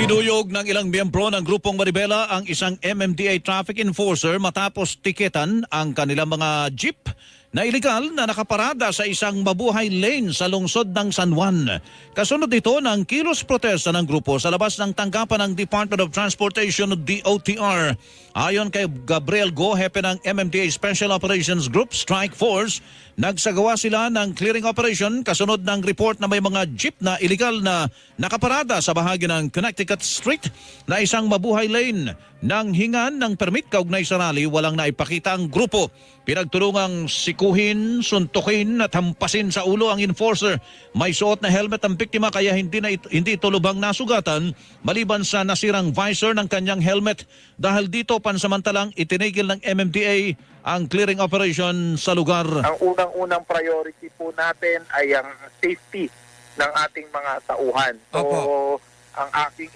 Kinuyog ng ilang miyembro ng grupong Maribela ang isang MMDA traffic enforcer matapos tiketan ang kanilang mga jeep na ilegal na nakaparada sa isang mabuhay lane sa lungsod ng San Juan. Kasunod ito ng kilos protesta ng grupo sa labas ng tanggapan ng Department of Transportation DOTR. Ayon kay Gabriel Go, hepe ng MMDA Special Operations Group Strike Force, nagsagawa sila ng clearing operation kasunod ng report na may mga jeep na illegal na nakaparada sa bahagi ng Connecticut Street na isang mabuhay lane. Nang hingan ng permit kaugnay sa rally, walang naipakita ang grupo. Pinagtulungang sikuhin, suntukin at hampasin sa ulo ang enforcer. May suot na helmet ang biktima kaya hindi, na it- hindi ito lubang nasugatan maliban sa nasirang visor ng kanyang helmet. Dahil dito pansamantalang itinigil ng MMDA ang clearing operation sa lugar. Ang unang-unang priority po natin ay ang safety ng ating mga tauhan. So, Opo. ang aking